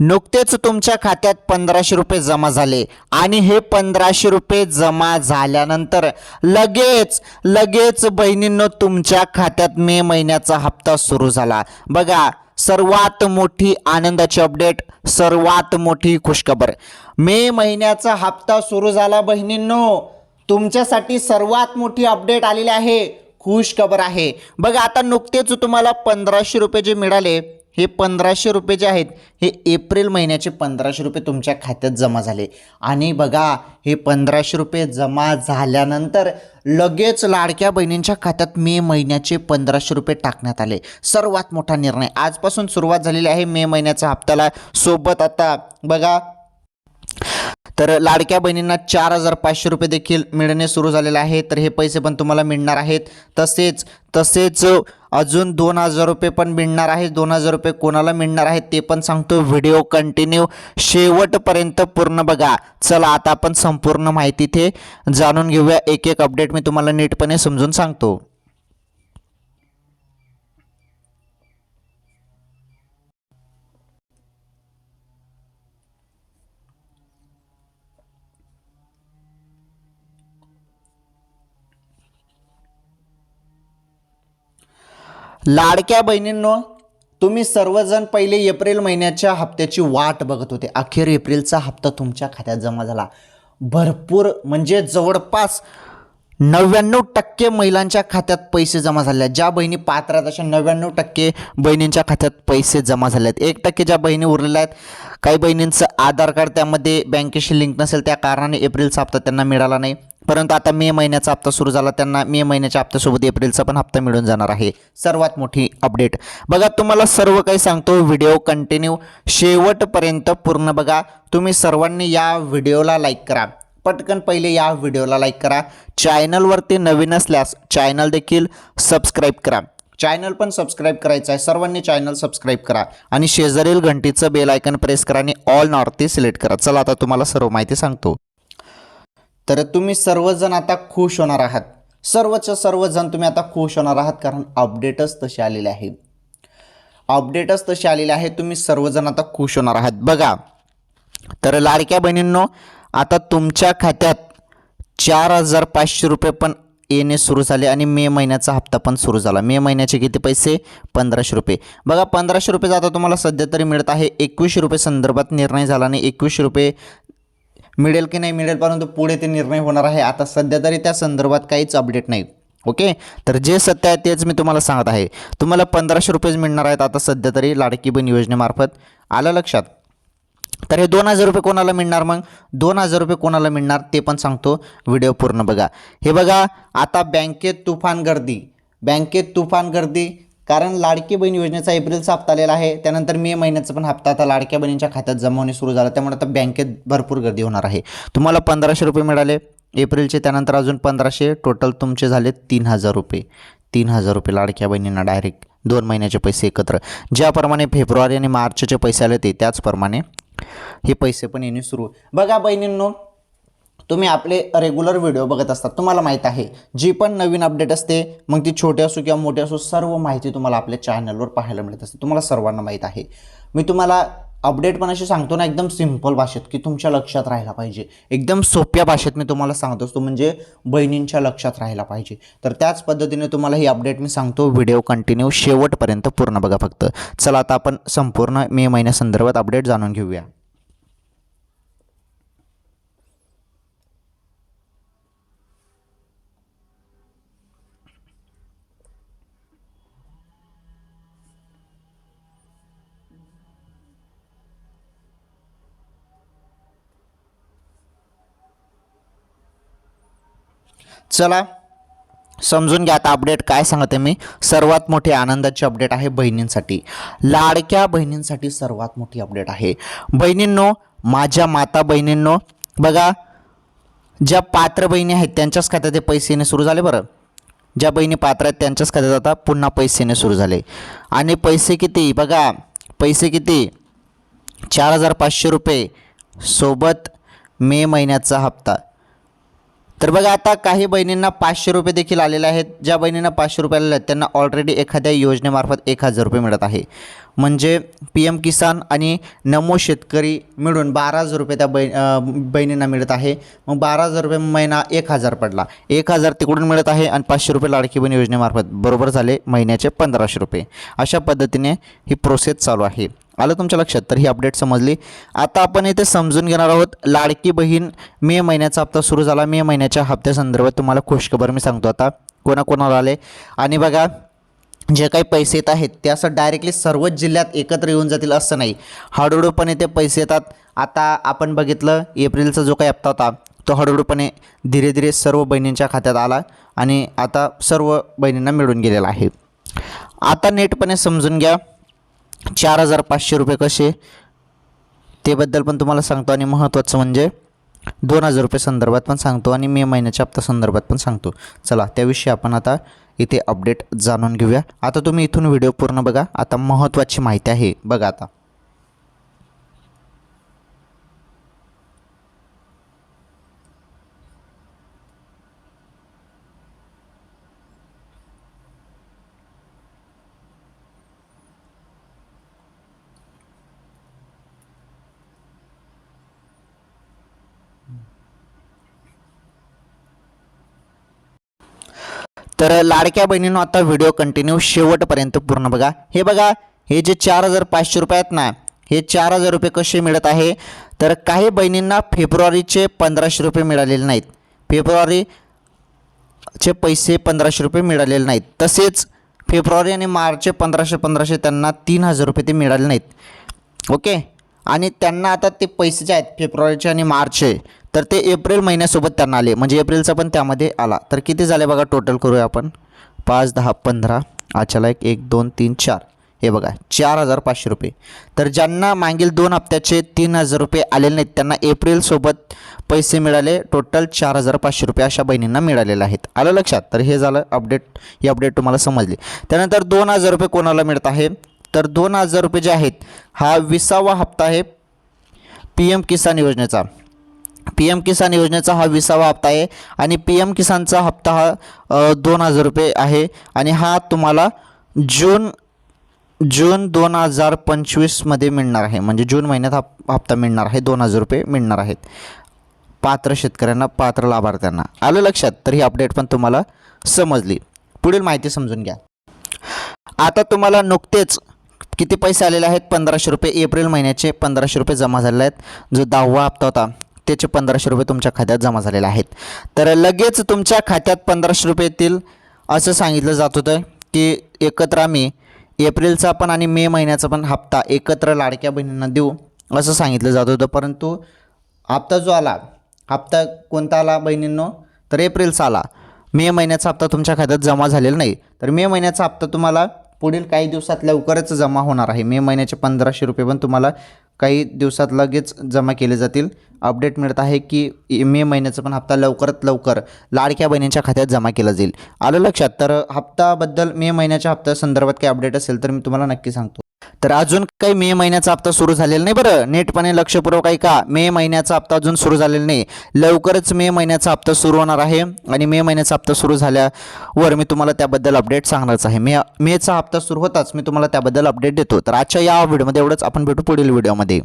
नुकतेच तुमच्या खात्यात पंधराशे रुपये जमा झाले. आणि हे पंधराशे रुपये जमा झाल्यानंतर लगेच लगेच बहिणींनो तुमच्या खात्यात मे महिन्याचा हप्ता सुरू झाला. बघा सर्वात मोठी आनंदाची अपडेट सर्वात मोठी खुशखबर. मे महिन्याचा हप्ता सुरू झाला बहिणींनो. तुमच्यासाठी सर्वात मोठी अपडेट आलेली आहे खुश खबर आहे. बघा आता नुकतेच तुम्हाला पंधराशे रुपये जे मिळाले हे पंधराशे रुपये जे आहेत हे एप्रिल महिन्याचे पंधराशे रुपये तुमच्या खात्यात जमा झाले. आणि बघा हे पंधराशे रुपये जमा झाल्यानंतर लगेच लाडक्या बहिणींच्या खात्यात मे महिन्याचे पंधराशे रुपये टाकण्यात आले. सर्वात मोठा निर्णय आजपासून सुरुवात झालेली आहे मे महिन्याचा हप्त्याला. सोबत आता बघा तर लाडक्या बहिणींना चार हजार पाचशे रुपये देखील मिळणे सुरू झालेले आहे. तर हे पैसे पण तुम्हाला मिळणार आहेत. तसेच तसेच अजून दोन हजार रुपये पण मिळणार आहेत. दोन हजार रुपये कोणाला मिळणार आहेत ते पण सांगतो. व्हिडिओ कंटिन्यू शेवटपर्यंत पूर्ण बघा. चला आता आपण संपूर्ण माहिती ते जाणून घेऊया. एक एक अपडेट मी तुम्हाला नीटपणे समजून सांगतो. लाडक्या बहिणींनो तुम्ही सर्वजण पहिले एप्रिल महिन्याच्या हप्त्याची वाट बघत होते. अखेर एप्रिलचा हप्ता तुमच्या खात्यात जमा झाला. भरपूर म्हणजे जवळपास नव्याण्णव टक्के महिलांच्या खात्यात पैसे जमा झाले ज्या बहिणी पात्र आहेत अशा नव्याण्णव टक्के बहिणींच्या खात्यात पैसे जमा झाले आहेत. एक टक्के ज्या बहिणी उरलेल्या आहेत काही बहिणींचं आधार कार्ड त्यामध्ये बँकेशी लिंक नसेल त्या कारणाने एप्रिलचा हप्ता त्यांना मिळाला नाही. परंतु आता मे महिन्याचा हप्ता सुरू झाला त्यांना मे महिन्याच्या हप्त्यासोबत एप्रिलचा पण हप्ता मिळून जाणार आहे. सर्वात मोठी अपडेट. बघा तुम्हाला सर्व काही सांगतो व्हिडिओ कंटिन्यू शेवटपर्यंत पूर्ण बघा. तुम्ही सर्वांनी या व्हिडिओला लाईक करा. पटकन पहिले या व्हिडिओला लाईक करा. चॅनलवरती नवीन असल्यास चॅनल देखील सबस्क्राईब करा. चॅनल पण सबस्क्राईब करायचं आहे. सर्वांनी चॅनल सबस्क्राईब करा आणि शेजारील घंटीचं बेल आयकन प्रेस करा आणि ऑल नॉर्थ सिलेक्ट करा. चला आता तुम्हाला सर्व माहिती सांगतो. तर तुम्ही सर्वजण आता खुश होणार आहात. सर्वच सर्वजण तुम्ही आता खुश होणार आहात कारण अपडेटच तसे आलेले आहे अपडेटच तसे आलेले आहे तुम्ही सर्वजण आता खुश होणार आहात. बघा तर लाडक्या बहिणींनो आता तुमच्या खात्यात चार हजार पाचशे रुपये पण येणे सुरू झाले आणि मे महिन्याचा हप्ता पण सुरू झाला. मे महिन्याचे किती पैसे? पंधराशे रुपये. बघा पंधराशे रुपये आता तुम्हाला सध्या तरी मिळत आहे एकवीसशे रुपये संदर्भात निर्णय झाला आणि एकवीसशे रुपये मिळेल की नाही मिळेल परंतु पुढे ते निर्णय होणार आहे. आता सध्या तरी त्या संदर्भात काहीच अपडेट नाही. ओके तर जे सत्य आहे तेच मी तुम्हाला सांगत आहे. तुम्हाला पंधराशे रुपयेच मिळणार आहेत आता सध्या तरी लाडकी बहीण योजनेमार्फत. आलं लक्षात? तर हे दोन हजार रुपये कोणाला मिळणार मग? दोन हजार रुपये कोणाला मिळणार ते पण सांगतो. व्हिडिओ पूर्ण बघा. हे बघा आता बँकेत तुफान गर्दी. बँकेत तुफान गर्दी. कारण लाडकी बहीण योजनेचा एप्रिलचा हप्ता आलेला आहे त्यानंतर मे महिन्याचा पण हप्ता आता लाडक्या बहिणींच्या खात्यात जमा होणे सुरू झालं त्यामुळे आता बँकेत भरपूर गर्दी होणार आहे. तुम्हाला पंधराशे रुपये मिळाले एप्रिलचे त्यानंतर अजून पंधराशे टोटल तुमचे झाले तीन हजार रुपये. तीन हजार रुपये लाडक्या बहिणींना डायरेक्ट दोन महिन्याचे पैसे एकत्र. ज्याप्रमाणे फेब्रुवारी आणि मार्चचे पैसे आले ते त्याचप्रमाणे हे पैसे पण येणे सुरू. बघा बहिणींनो तुम्ही आपले रेग्युलर व्हिडिओ बघत असतात तुम्हाला माहीत आहे. जी पण नवीन अपडेट असते मग ती छोटी असो किंवा मोठी असो सर्व माहिती तुम्हाला आपल्या चॅनलवर पाहायला मिळत असते. तुम्हाला सर्वांना माहीत आहे. मी तुम्हाला अपडेट पण अशी सांगतो ना एकदम सिंपल भाषेत की तुमच्या लक्षात राहायला पाहिजे. एकदम सोप्या भाषेत मी तुम्हाला सांगत असतो म्हणजे बहिणींच्या लक्षात राहायला पाहिजे. तर त्याच पद्धतीने तुम्हाला ही अपडेट मी सांगतो व्हिडिओ कंटिन्यू शेवटपर्यंत पूर्ण बघा फक्त. चला आता आपण संपूर्ण मे महिन्यासंदर्भात अपडेट जाणून घेऊया. चला समजून घ्या आता अपडेट काय सांगते मी. सर्वात मोठी आनंदाची अपडेट आहे बहिणींसाठी. लाडक्या बहिणींसाठी सर्वात मोठी अपडेट आहे. बहिणींनो माझ्या माता बहिणींनो बघा ज्या पात्र बहिणी आहेत त्यांच्याच खात्यात ते पैसे येणे सुरू झाले बरं. ज्या बहिणी पात्र आहेत त्यांच्याच खात्यात आता पुन्हा पैसे येणे सुरू झाले. आणि पैसे किती? बघा पैसे किती? चार हजार पाचशे रुपये. सोबत मे महिन्याचा हप्ता. तर बघा आता काही बहिणींना पाचशे रुपये देखील आलेले आहेत. ज्या बहिणींना पाचशे रुपये आलेले आहेत त्यांना ऑलरेडी एखाद्या योजनेमार्फत एक हजार रुपये मिळत आहे. म्हणजे पी एम किसान आणि नमो शेतकरी मिळून बारा हजार रुपये त्या बहि बहिणींना मिळत आहे. मग बारा हजार रुपये महिना एक हजार पडला. एक हजार तिकडून मिळत आहे आणि पाचशे रुपये लाडकी बहीण योजनेमार्फत. बरोबर झाले महिन्याचे पंधराशे रुपये. अशा पद्धतीने ही प्रोसेस चालू आहे. आलं तुमच्या लक्षात? तर ही अपडेट समजली. आता आपण इथे समजून घेणार आहोत लाडकी बहीण मे महिन्याचा हप्ता सुरू झाला. मे महिन्याच्या हप्त्यासंदर्भात तुम्हाला खुशखबर मी सांगतो आता. कोणाकोणाला आले? आणि बघा जे काही पैसे येत आहेत ते असं डायरेक्टली सर्वच जिल्ह्यात एकत्र येऊन जातील असं नाही. हळूहळूपणे ते पैसे येतात. आता आपण बघितलं एप्रिलचा जो काही हप्ता होता तो हळूहळूपणे धीरे धीरे सर्व बहिणींच्या खात्यात आला आणि आता सर्व बहिणींना मिळून गेलेला आहे. आता नेटपणे समजून घ्या. चार हजार पाचशे रुपये कसे? तेबद्दल पण तुम्हाला सांगतो आणि महत्त्वाचं म्हणजे दोन हजार रुपये संदर्भात पण सांगतो आणि मे महिन्याच्या हप्ता संदर्भात पण सांगतो. चला त्याविषयी आपण आता इथे अपडेट जाणून घेऊया. आता तुम्ही इथून व्हिडिओ पूर्ण बघा. आता महत्त्वाची माहिती आहे. बघा आता. तर लाडक्या बहिणीनं आता व्हिडिओ कंटिन्यू शेवटपर्यंत पूर्ण बघा. हे बघा हे जे चार हजार पाचशे रुपये आहेत ना हे चार हजार रुपये कसे मिळत आहे? तर काही बहिणींना फेब्रुवारीचे पंधराशे रुपये मिळालेले नाहीत. फेब्रुवारी चे पैसे पंधराशे रुपये मिळालेले नाहीत. तसेच फेब्रुवारी आणि मार्चचे पंधराशे पंधराशे त्यांना तीन हजार रुपये ते मिळाले नाहीत. ओके? आणि त्यांना आता ते पैसे जे आहेत फेब्रुवारीचे आणि मार्चचे. तर ते एप्रिल महिन्यासोबत त्यांना आले. म्हणजे एप्रिलचा पण त्यामध्ये आला. तर किती झाले बघा टोटल करूया आपण? पाच दहा पंधरा. आच्याला एक एक दोन तीन चार. हे बघा चार हजार पाचशे रुपये. तर ज्यांना मागील दोन हप्त्याचे तीन हजार रुपये आलेले नाहीत त्यांना एप्रिलसोबत पैसे मिळाले. टोटल चार हजार पाचशे रुपये अशा बहिणींना मिळालेले आहेत. आलं लक्षात? तर हे झालं अपडेट ही अपडेट तुम्हाला समजली. त्यानंतर दोन हजार रुपये कोणाला मिळत आहे? तर दोन हजार रुपये जे आहेत हा विसावा हप्ता आहे पी एम किसान योजनेचा. पी एम किसान योजनेचा हा विसावा हप्ता आहे आणि पी एम किसानचा हप्ता हा दोन हजार रुपये आहे आणि हा तुम्हाला जून जून दोन हजार पंचवीसमध्ये मिळणार आहे. म्हणजे जून महिन्यात हा हप्ता मिळणार आहे दोन हजार रुपये मिळणार आहेत. पात्र शेतकऱ्यांना पात्र लाभार्थ्यांना. आलं लक्षात? तर ही अपडेट पण तुम्हाला समजली. पुढील माहिती समजून घ्या. आता तुम्हाला नुकतेच किती पैसे आलेले आहेत? पंधराशे रुपये. एप्रिल महिन्याचे पंधराशे रुपये जमा झालेले आहेत. जो दहावा हप्ता होता त्याचे पंधराशे रुपये तुमच्या खात्यात जमा झालेले आहेत. तर लगेच तुमच्या खात्यात पंधराशे रुपये येतील असं सांगितलं जात होतं की एकत्र आम्ही एप्रिलचा पण आणि मे महिन्याचा पण हप्ता एकत्र लाडक्या बहिणींना देऊ असं सांगितलं जात होतं. परंतु हप्ता जो आला हप्ता कोणता आला बहिणींनो? तर एप्रिलचा आला. मे महिन्याचा हप्ता तुमच्या खात्यात जमा झालेला नाही. तर मे महिन्याचा हप्ता तुम्हाला पुढील काही दिवसात लवकरच जमा होणार आहे. मे महिन्याचे पंधराशे रुपये पण तुम्हाला काही दिवसात लगेच जमा केले जातील. अपडेट मिळत आहे की मे महिन्याचा पण हप्ता लवकरात लवकर लाडक्या बहिणींच्या खात्यात जमा केला जाईल. आलं लक्षात? तर हप्ताबद्दल मे महिन्याच्या हप्त्या संदर्भात काही अपडेट असेल तर मी तुम्हाला नक्की सांगतो. तर अजून काही मे महिन्याचा हप्ता सुरू झालेला नाही बरं. नेटपणे लक्षपूर्वक ऐका. मे महिन्याचा हप्ता अजून सुरू झालेला नाही. लवकरच मे महिन्याचा हप्ता सुरू होणार आहे आणि मे महिन्याचा हप्ता सुरू झाल्यावर मी तुम्हाला त्याबद्दल अपडेट सांगणारच आहे. मे मेचा हप्ता सुरू होताच मी तुम्हाला त्याबद्दल अपडेट देतो. तर आजच्या या व्हिडिओमध्ये एवढंच. आपण भेटू पुढील व्हिडिओमध्ये